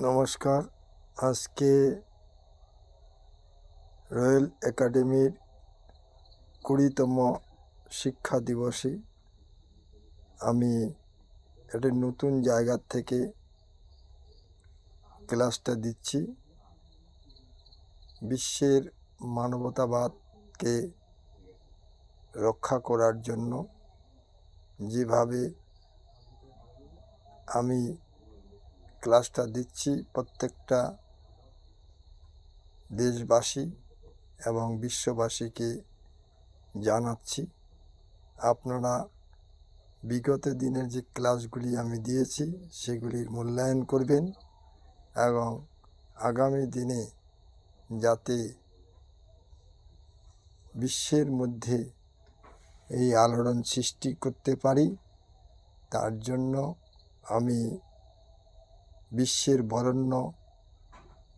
নমস্কার। আজকে রয়্যাল একাডেমির কুড়িতম শিক্ষা দিবসে আমি একটা নতুন জায়গার থেকে ক্লাসটা দিচ্ছি। বিশ্বের মানবতাবাদকে রক্ষা করার জন্য যেভাবে আমি ক্লাসটা দিচ্ছি প্রত্যেকটা দেশবাসী এবং বিশ্ববাসীকে জানাচ্ছি। আপনারা বিগত দিনের যে ক্লাসগুলি আমি দিয়েছি, সেগুলির মূল্যায়ন করবেন এবং আগামী দিনে যাতে বিশ্বের মধ্যে এই আলোড়ন সৃষ্টি করতে পারি, তার জন্য আমি বিশ্বের বরেণ্য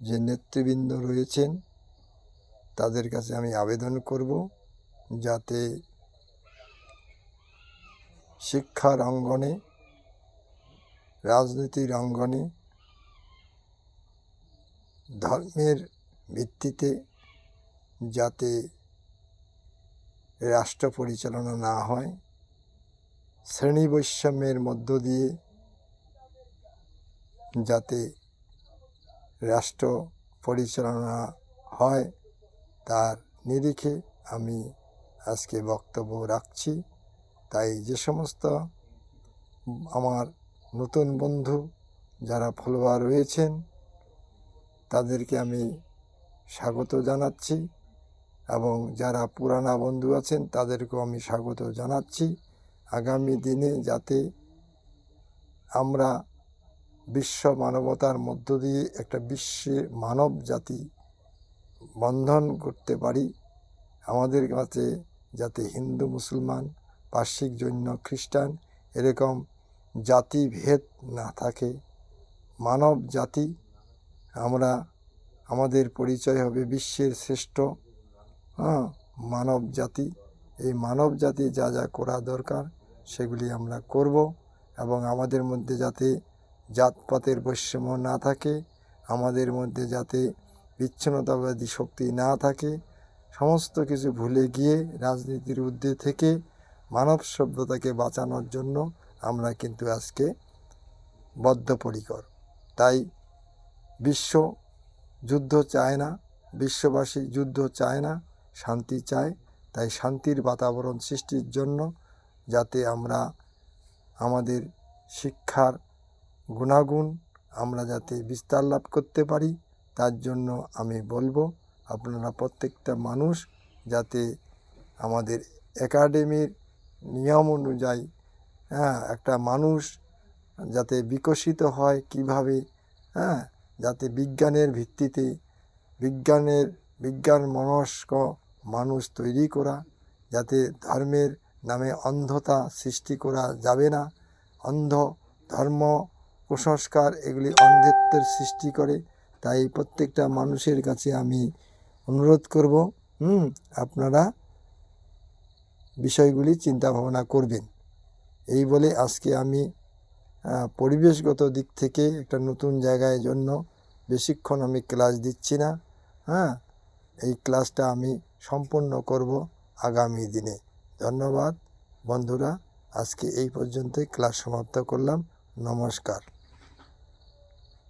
যে নেতৃবৃন্দ রয়েছেন, তাদের কাছে আমি আবেদন করব যাতে শিক্ষার অঙ্গনে, রাজনীতির অঙ্গনে, ধর্মের ভিত্তিতে যাতে রাষ্ট্র পরিচালনা না হয়, শ্রেণি বৈষম্যের মধ্য দিয়ে যাতে রাষ্ট্র পরিচালনা হয় তার নিরিখে আমি আজকে বক্তব্য রাখছি। তাই যে সমস্ত আমার নতুন বন্ধু যারা ফলোয়ার রয়েছেন, তাদেরকে আমি স্বাগত জানাচ্ছি এবং যারা পুরানা বন্ধু আছেন, তাদেরকেও আমি স্বাগত জানাচ্ছি। আগামী দিনে যাতে আমরা বিশ্ব মানবতার মধ্য দিয়ে একটা বিশ্বে মানব জাতি বন্ধন করতে পারি, আমাদের কাছে যাতে হিন্দু, মুসলমান পার্শ্বিক জৈন, খ্রিস্টান এরকম জাতিভেদ না থাকে। মানব জাতি, আমরা, আমাদের পরিচয় হবে বিশ্বের শ্রেষ্ঠ হ্যাঁ মানব জাতি। এই মানব জাতি যা যা করা দরকার, সেগুলি আমরা করব এবং আমাদের মধ্যে যাতে জাতপাতের বৈষম্য না থাকে, আমাদের মধ্যে যাতে বিচ্ছিন্নতাবাদী শক্তি না থাকে, সমস্ত কিছু ভুলে গিয়ে রাজনীতির ঊর্ধ্বে থেকে মানব সভ্যতাকে বাঁচানোর জন্য আমরা কিন্তু আজকে বদ্ধপরিকর। তাই বিশ্ব যুদ্ধ চায় না, বিশ্ববাসী যুদ্ধ চায় না, শান্তি চায়, তাই শান্তির বাতাবরণ সৃষ্টির জন্য যাতে আমরা আমাদের শিক্ষার গুণাগুণ আমরা যাতে বিস্তার লাভ করতে পারি, তার জন্য আমি বলব, আপনারা প্রত্যেকটা মানুষ যাতে আমাদের একাডেমির নিয়ম অনুযায়ী হ্যাঁ একটা মানুষ যাতে বিকশিত হয় কীভাবে হ্যাঁ যাতে বিজ্ঞানের ভিত্তিতে বিজ্ঞানের, বিজ্ঞান মনস্ক মানুষ তৈরি করা, যাতে ধর্মের নামে অন্ধতা সৃষ্টি করা যাবে না। অন্ধ ধর্ম কুসংস্কার এগুলি অন্ধত্বের সৃষ্টি করে। তাই প্রত্যেকটা মানুষের কাছে আমি অনুরোধ করব, হুম, আপনারা বিষয়গুলি চিন্তা ভাবনা করবেন। এই বলে আজকে আমি পরিবেশগত দিক থেকে একটা নতুন জায়গায় জন্য বেশিক্ষণ আমি ক্লাস দিচ্ছি না হ্যাঁ এই ক্লাসটা আমি সম্পূর্ণ করব আগামী দিনে। ধন্যবাদ বন্ধুরা, আজকে এই পর্যন্তই ক্লাস সমাপ্ত করলাম। নমস্কার।